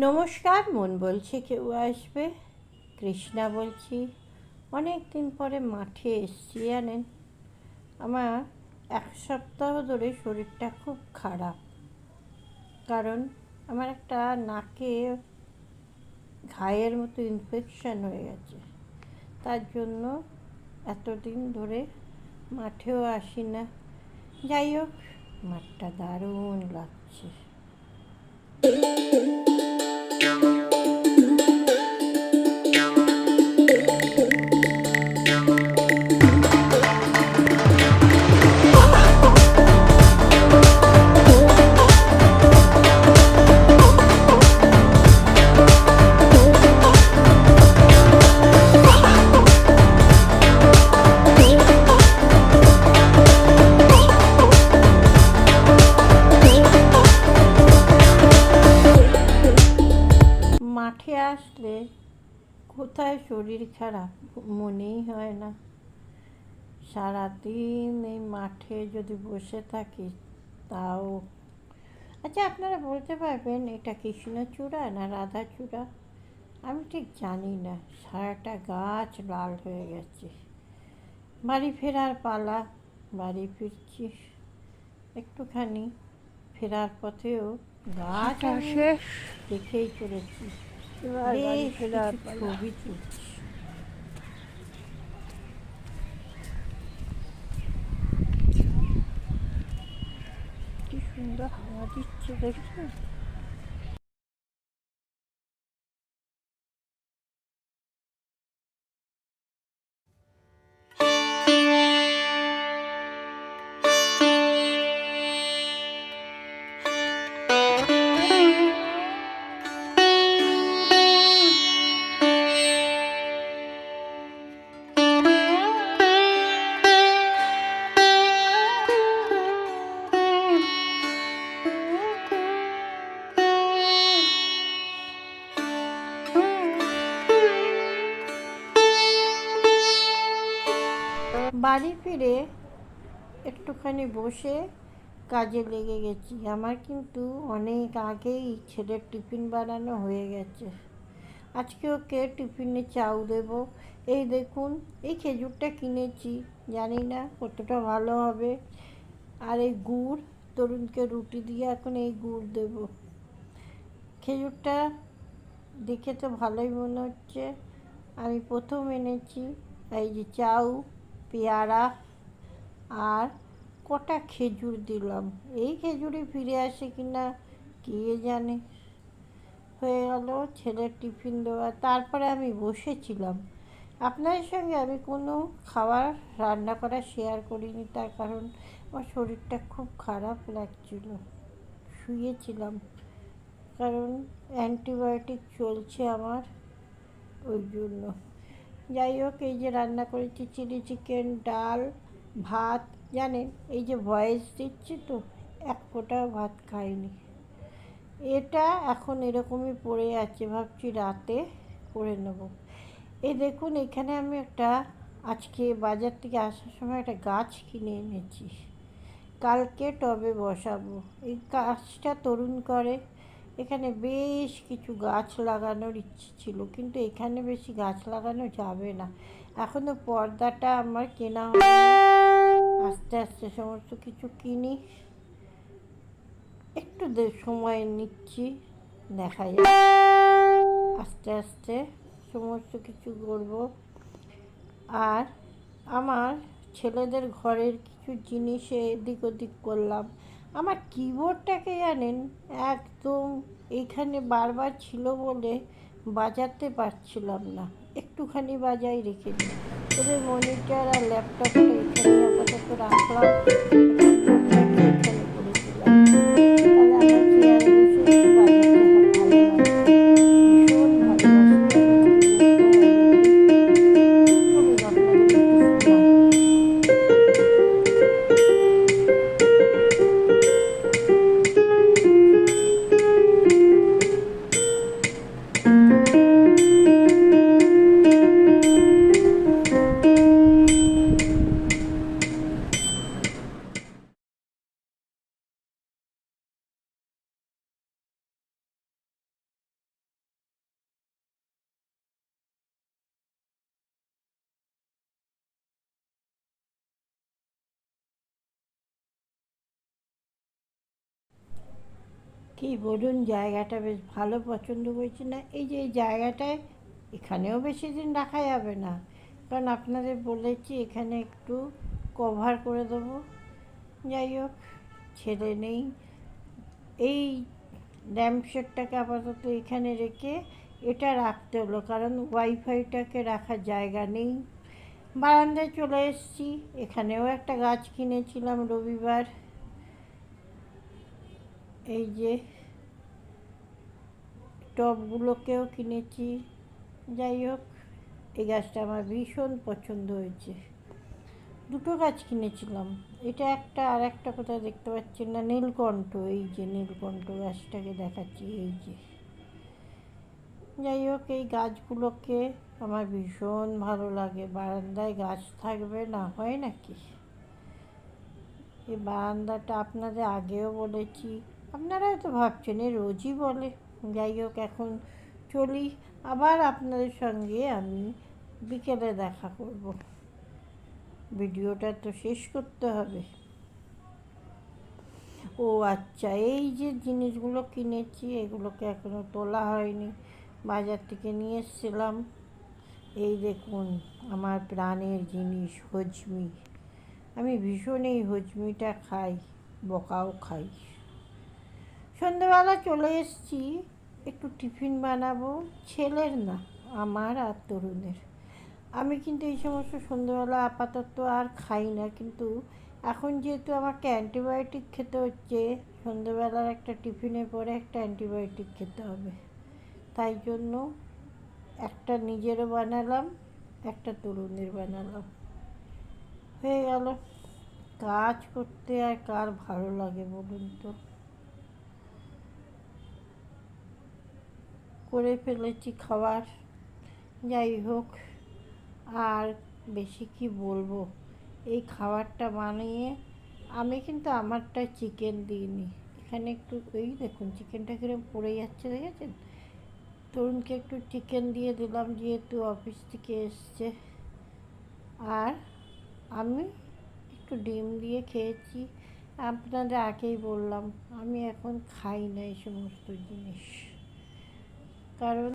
নমস্কার, মন বলছে কেউ আসবে? কৃষ্ণা বলছি, অনেক দিন পরে মাঠে এসছি, জানেন? আমার এক সপ্তাহ ধরে শরীরটা খুব খারাপ। কারণ আমার একটা নাকে ঘায়ের মতো ইনফেকশান হয়ে গেছে। তার জন্য এতদিন ধরে মাঠেও আসি না যাই হোক, মাঠটা দারুণ লাগছে। মাঠে আসলে কোথায় শরীর খারাপ? মনেই হয় না। সারাদিন এই মাঠে যদি বসে থাকি তাও। আচ্ছা আপনারা বলতে পারবেন এটা কৃষ্ণচূড়া না রাধাচূড়া? আমি ঠিক জানি না সারাটা গাছ লাল হয়ে গেছে। বাড়ি ফেরার পালা বাড়ি ফিরছি। একটুখানি ফেরার পথেও গাছ আসে দেখেই চলেছি। বেশ কিছু। ছবি তুলছি কি সুন্দর হাওয়া দিচ্ছে দেখছ বাড়ি ফিরে একটুখানি বসে কাজে লেগে গেছি। আমার কিন্তু অনেক আগেই ছেলের টিফিন বানানো হয়ে গেছে। আজকে ওকে টিফিনে চাউ দেব। এই দেখুন, এই খেজুরটা কিনেছি। জানি না কতটা ভালো হবে। আর এই গুড়, তরুণকে রুটি দিয়ে এখন এই গুড় দেব। খেজুরটা দেখে তো ভালোই মনে হচ্ছে। আমি প্রথম এনেছি, এই যে চাউ। পেয়ারা আর কটা খেজুর দিলাম। এই খেজুরে ফিরে আসে কি না কে জানে? হয়ে গেল ছেলের টিফিন দেওয়া। তারপরে আমি বসেছিলাম। আপনাদের সঙ্গে আমি কোনো খাবার রান্না করা শেয়ার করিনি, তার কারণ আমার শরীরটা খুব খারাপ লাগছিল। শুয়েছিলাম, কারণ অ্যান্টিবায়োটিক চলছে আমার, ওই জন্য। যাই হোক, এই যে রান্না করেছি, চিলি চিকেন, ডাল, ভাত, জানেন? এই যে ভয়েস দিচ্ছি তো, এক ফোঁটাও ভাত খাইনি। এটা এখন এরকমই পড়ে আছে, ভাবছি রাতে করে নেব। এই দেখুন, এখানে আমি একটা, আজকে বাজার থেকে আসার সময় একটা গাছ কিনে এনেছি। কালকে টবে বসাবো। এই গাছটা তরুণ করে এখানে বেশ কিছু গাছ লাগানোর ইচ্ছে ছিল, কিন্তু এখানে বেশি গাছ লাগানো যাবে না। এখনও পর্দাটা আমার কেনা আস্তে আস্তে সমস্ত কিছু কিনি। একটু সময় নিচ্ছি, দেখা যায় আস্তে আস্তে সমস্ত কিছু করব। আর আমার ছেলেদের ঘরের কিছু জিনিসে এদিক ওদিক করলাম। আমার কিবোর্ডটাকে জানেন, একদম এইখানে বারবার ছিল বলে বাজাতে পারছিলাম না। একটুখানি বাজাই রেখে দিই। তবে মনিটর আর ল্যাপটপটা এখানে আপাতত রাখলাম। কি বলুন জায়গাটা বেশ ভালো পছন্দ করেছি না? এই যে এই জায়গাটায় এখানেও বেশি দিন রাখা যাবে না। কারণ আপনাদের বলেছি এখানে একটু কভার করে দেবো। যাই হোক, ছেলে নেই। এই ল্যাম্পশেডটাকে আপাতত এখানে রেখে এটা রাখতে হলো, কারণ ওয়াইফাইটাকে রাখার জায়গা নেই। বারান্দায় চলে এসেছি। এখানেও একটা গাছ কিনেছিলাম রবিবার। এই যে টবগুলোকেও কিনেছি। যাই হোক, এই গাছটা আমার ভীষণ পছন্দ হয়েছে। দুটো গাছ কিনেছিলাম। এটা একটা আর একটা কোথায় দেখতে পাচ্ছি না, নীলকণ্ঠ। এই যে নীলকণ্ঠ গাছটাকে দেখাচ্ছি, এই যে। যাই হোক, এই গাছগুলোকে আমার ভীষণ ভালো লাগে। বারান্দায় গাছ থাকবে না, হয় নাকি? এই বারান্দাটা আপনাদের আগেও বলেছি আপনারা হয়তো ভাবছেন, এ রোজই বলে। যাই হোক, এখন চলি। আবার আপনাদের সঙ্গে আমি বিকেলে দেখা করব। ভিডিওটা তো শেষ করতে হবে। ও আচ্ছা এই যে জিনিসগুলো কিনেছি, এগুলোকে এখনও তোলা হয়নি। বাজার থেকে নিয়ে এসেছিলাম। এই দেখুন, আমার প্রাণের জিনিস, হজমি। আমি ভীষণ এই হজমিটা খাই, বকাও খাই। সন্ধেবেলা চলে এসেছি। একটু টিফিন বানাবো। ছেলের না, আমার আর তরুণের। আমি কিন্তু এই সমস্ত সন্ধেবেলা আপাতত আর খাই না। কিন্তু এখন যেহেতু আমাকে অ্যান্টিবায়োটিক খেতে হচ্ছে সন্ধেবেলার একটা টিফিনের পরে একটা অ্যান্টিবায়োটিক খেতে হবে। তাই জন্য একটা নিজেরও বানালাম, একটা তরুণের বানালাম। হয়ে গেল। কাজ করতে আর কার ভালো লাগে বলুন তো? করে ফেলেছি খাবার যাই হোক, আর বেশি কি বলব? এই খাবারটা বানিয়ে আমি কিন্তু আমারটা চিকেন দিইনি। এখানে একটু এই দেখুন চিকেনটা কিরম পড়ে যাচ্ছে, দেখেছেন? তরুণকে একটু চিকেন দিয়ে দিলাম, যেহেতু অফিস থেকে এসছে। আর আমি একটু ডিম দিয়ে খেয়েছি। আপনাদের আগেই বললাম, আমি এখন খাই না এই সমস্ত জিনিস। কারণ